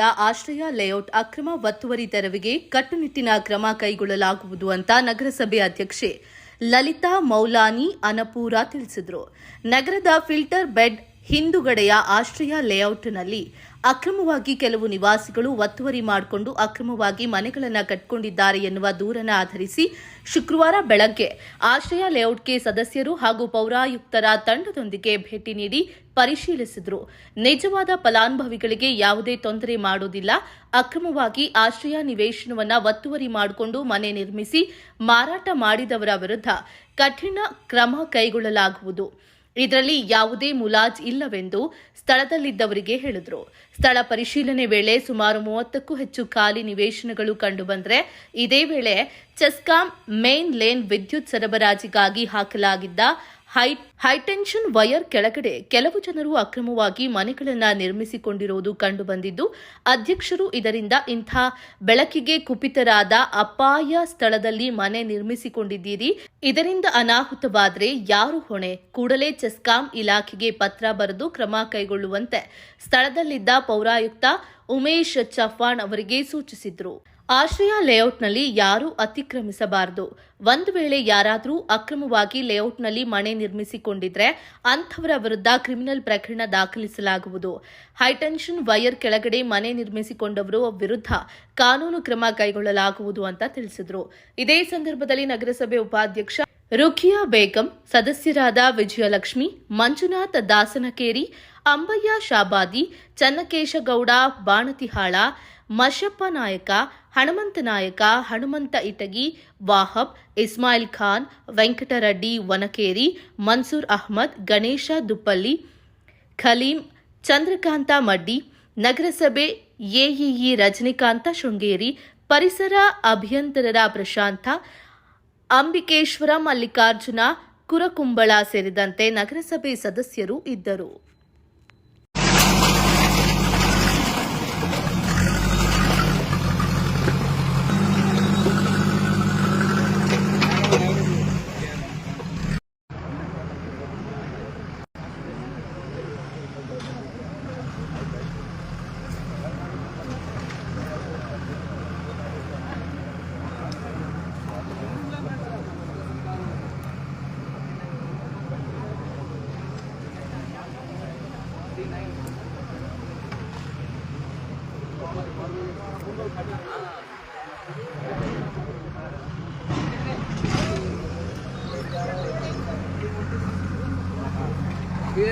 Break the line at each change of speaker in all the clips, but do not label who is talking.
ಆಶ್ರಯ ಲೇಔಟ್ ಅಕ್ರಮ ಒತ್ತುವರಿ ತೆರವಿಗೆ ಕಟ್ಟುನಿಟ್ಟಿನ ಕ್ರಮ ಕೈಗೊಳ್ಳಲಾಗುವುದು ಅಂತ ನಗರಸಭೆ ಅಧ್ಯಕ್ಷೆ ಲಲಿತಾ ಮೌಲಾನಿ ಅನಪೂರ ತಿಳಿಸಿದರು. ನಗರದ ಫಿಲ್ಟರ್ ಬೆಡ್ ಹಿಂದುಗಡೆಯ ಆಶ್ರಯ ಲೇಔಟ್ನಲ್ಲಿ ಅಕ್ರಮವಾಗಿ ಕೆಲವು ನಿವಾಸಿಗಳು ಒತ್ತುವರಿ ಮಾಡಿಕೊಂಡು ಅಕ್ರಮವಾಗಿ ಮನೆಗಳನ್ನು ಕಟ್ಟಿಕೊಂಡಿದ್ದಾರೆ ಎನ್ನುವ ದೂರನ ಆಧರಿಸಿ ಶುಕ್ರವಾರ ಬೆಳಗ್ಗೆ ಆಶ್ರಯ ಲೇಔಟ್ಗೆ ಸದಸ್ಯರು ಹಾಗೂ ಪೌರಾಯುಕ್ತರ ತಂಡದೊಂದಿಗೆ ಭೇಟಿ ನೀಡಿ ಪರಿಶೀಲಿಸಿದರು. ನಿಜವಾದ ಫಲಾನುಭವಿಗಳಿಗೆ ಯಾವುದೇ ತೊಂದರೆ ಮಾಡುವುದಿಲ್ಲ. ಅಕ್ರಮವಾಗಿ ಆಶ್ರಯ ನಿವೇಶನವನ್ನು ಒತ್ತುವರಿ ಮಾಡಿಕೊಂಡು ಮನೆ ನಿರ್ಮಿಸಿ ಮಾರಾಟ ಮಾಡಿದವರ ವಿರುದ್ಧ ಕಠಿಣ ಕ್ರಮ ಕೈಗೊಳ್ಳಲಾಗುವುದು. ಇದರಲ್ಲಿ ಯಾವುದೇ ಮುಲಾಜ್ ಇಲ್ಲವೆಂದು ಸ್ಥಳದಲ್ಲಿದ್ದವರಿಗೆ ಹೇಳಿದರು. ಸ್ಥಳ ಪರಿಶೀಲನೆ ವೇಳೆ ಸುಮಾರು ಮೂವತ್ತಕ್ಕೂ ಹೆಚ್ಚು ಖಾಲಿ ನಿವೇಶನಗಳು ಕಂಡುಬಂದರೆ ಇದೇ ವೇಳೆ ಚೆಸ್ಕಾಂ ಮೇನ್ ಲೇನ್ ವಿದ್ಯುತ್ ಸರಬರಾಜಿಗಾಗಿ ಹಾಕಲಾಗಿದ್ದ ಹೈ ಹೈಟೆನ್ಷನ್ ವೈರ್ ಕೆಳಗಡೆ ಕೆಲವು ಜನರು ಅಕ್ರಮವಾಗಿ ಮನೆಗಳನ್ನು ನಿರ್ಮಿಸಿಕೊಂಡಿರುವುದು ಕಂಡುಬಂದಿದ್ದು, ಅಧ್ಯಕ್ಷರು ಇದರಿಂದ ಇಂಥ ಬೆಳಕಿಗೆ ಕುಪಿತರಾದ ಅಪಾಯ ಸ್ಥಳದಲ್ಲಿ ಮನೆ ನಿರ್ಮಿಸಿಕೊಂಡಿದ್ದೀರಿ. ಇದರಿಂದ ಅನಾಹುತವಾದರೆ ಯಾರು ಹೊಣೆ? ಕೂಡಲೇ ಚೆಸ್ಕಾಂ ಇಲಾಖೆಗೆ ಪತ್ರ ಬರೆದು ಕ್ರಮ ಕೈಗೊಳ್ಳುವಂತೆ ಸ್ಥಳದಲ್ಲಿದ್ದ ಪೌರಾಯುಕ್ತ ಉಮೇಶ್ ಚವ್ಹಾಣ್ ಅವರಿಗೆ ಸೂಚಿಸಿದ್ರು. ಆಶ್ರಯ ಲೇಔಟ್ನಲ್ಲಿ ಯಾರೂ ಅತಿಕ್ರಮಿಸಬಾರದು. ಒಂದು ವೇಳೆ ಯಾರಾದರೂ ಅಕ್ರಮವಾಗಿ ಲೇಔಟ್ನಲ್ಲಿ ಮನೆ ನಿರ್ಮಿಸಿಕೊಂಡಿದ್ರೆ ಅಂಥವರ ವಿರುದ್ಧ ಕ್ರಿಮಿನಲ್ ಪ್ರಕರಣ ದಾಖಲಿಸಲಾಗುವುದು. ಹೈಟೆನ್ಷನ್ ವೈರ್ ಕೆಳಗಡೆ ಮನೆ ನಿರ್ಮಿಸಿಕೊಂಡವರು ವಿರುದ್ಧ ಕಾನೂನು ಕ್ರಮ ಕೈಗೊಳ್ಳಲಾಗುವುದು ಅಂತ ತಿಳಿಸಿದರು. ಇದೇ ಸಂದರ್ಭದಲ್ಲಿ ನಗರಸಭೆ ಉಪಾಧ್ಯಕ್ಷ ರುಖಿಯಾ ಬೇಗಂ, ಸದಸ್ಯರಾದ ವಿಜಯಲಕ್ಷ್ಮಿ, ಮಂಜುನಾಥ್ ದಾಸನಕೇರಿ, ಅಂಬಯ್ಯ ಶಾಬಾದಿ, ಚನ್ನಕೇಶಗೌಡ, ಬಾಣತಿಹಾಳ ಮಶಪ್ಪ ನಾಯಕ, ಹನುಮಂತ ನಾಯಕ, ಹನುಮಂತ ಇಟಗಿ, ವಾಹಬ್, ಇಸ್ಮಾಯಿಲ್ ಖಾನ್, ವೆಂಕಟರೆಡ್ಡಿ ವನಕೇರಿ, ಮನ್ಸೂರ್ ಅಹ್ಮದ್, ಗಣೇಶ ದುಪ್ಪಲ್ಲಿ ಖಲೀಂ, ಚಂದ್ರಕಾಂತ ಮಡ್ಡಿ, ನಗರಸಭೆ ಎಇಇ ರಜನಿಕಾಂತ ಶೃಂಗೇರಿ, ಪರಿಸರ ಅಭಿಯಂತರರ ಪ್ರಶಾಂತ, ಅಂಬಿಕೇಶ್ವರ ಮಲ್ಲಿಕಾರ್ಜುನ, ಕುರಕುಂಬಳ ಸೇರಿದಂತೆ ನಗರಸಭೆ ಸದಸ್ಯರು ಇದ್ದರು.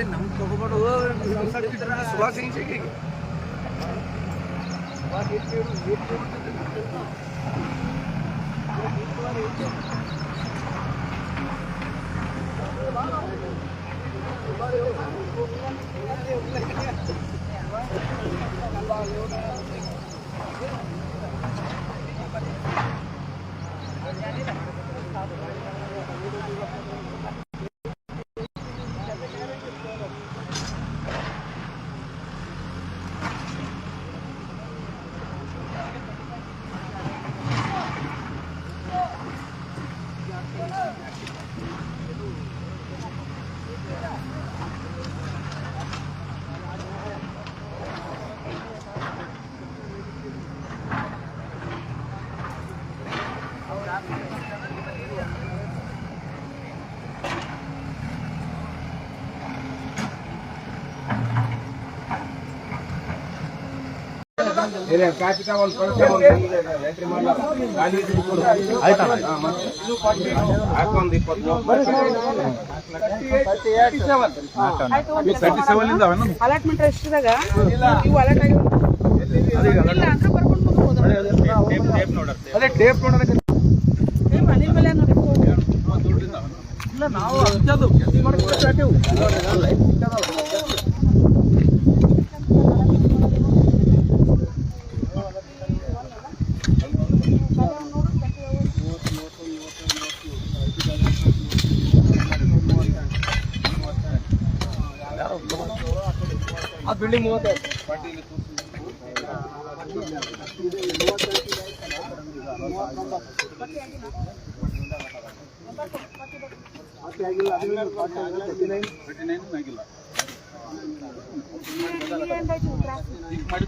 ನಮ್ ತಗೋಬೇಡು ಸುಭಾಷ್ ಸಿಂಗ್ ಸಿಗಿ ಇಲ್ಲ ಹಾಕೊಂದು ಇಪ್ಪತ್ತು ಇಂದ
ಅಲಾಟ್ಮೆಂಟ್ ಎಷ್ಟಿದಾಗ ಇವು ಅಲಾಟ್ ಆಗಿ
ಅದೇ ಟೇಪ್ ನೋಡೋದಕ್ಕೆ ಇಲ್ಲ ನಾವು ಅಂಥದ್ದು ಮಾಡ್ಕೊಳ್ತೇವೆ ಆ ಬಿಲ್ಡಿಂಗ್ ಮೂವತ್ತೈದು
ಮಾಡಿದ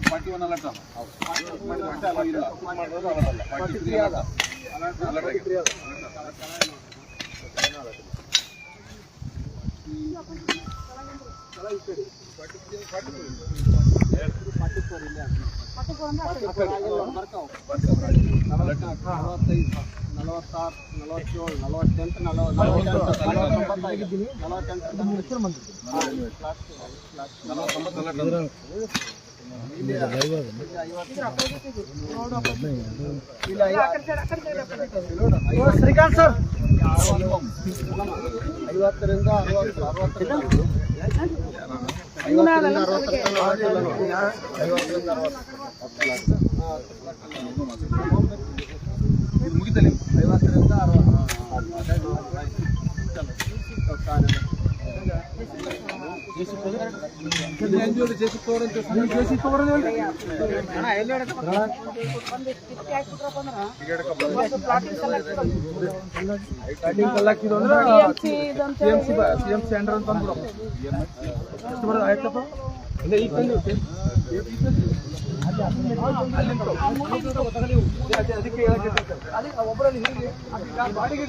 ಫಾರ್ಟಿ ಒನ್ ಅಲರ್ಟ್ ಅಲ್ಲ ಈಗ ಮಾಡಿದ ಅಷ್ಟೇ ಅಲ್ಲ ಇಲ್ಲ ಫಾರ್ಟಿ ತ್ರೀ ಅಲ್ಲ ಅಲರ್ಟ್ ಆಗಿದೆ
ನಲವತ್ತೈದು ನಲವತ್ತಾರು ನಲವತ್ತೇಳು ನಲವತ್ತೆಂಟು ನಲವತ್ತೆಂಟು ನಲವತ್ತೆಂಟು
ನಲವತ್ತೊಂಬತ್ತು ಅಲರ್ಟ್ ಅಲ್ಲ
ಶ್ರೀಕಾಂತ್ ಸರ್ ಐವತ್ತರಿಂದ ಅರವತ್ತು ಅರವತ್ತರಿಂದ ಐವತ್ತರಿಂದ ಅರವತ್ತು ಐವತ್ತರಿಂದ ಅರವತ್ತು ಜೇಸಿ ಅಂತ ಜೇಸಿ ಪವರ್ ಸ್ಟಾರ್ಟಿಂಗ್ ಕಲ್ಲಾಕಿದ್ದು ಅಂದ್ರೆ C M C C M C under ಅಂತ ಅಂದ್ಬಿಡು. ಎಷ್ಟು ಬರೋದು ಆಯ್ತಪ್ಪ? ಇಲ್ಲ ಈಗ ತಂದು ಅಲ್ಲಿಂದ ಅದಕ್ಕೆ ಹೇಳಕ್ಕೆ ಅದಕ್ಕೆ ಒಬ್ಬರಲ್ಲಿ ಬಾಡಿಗೆ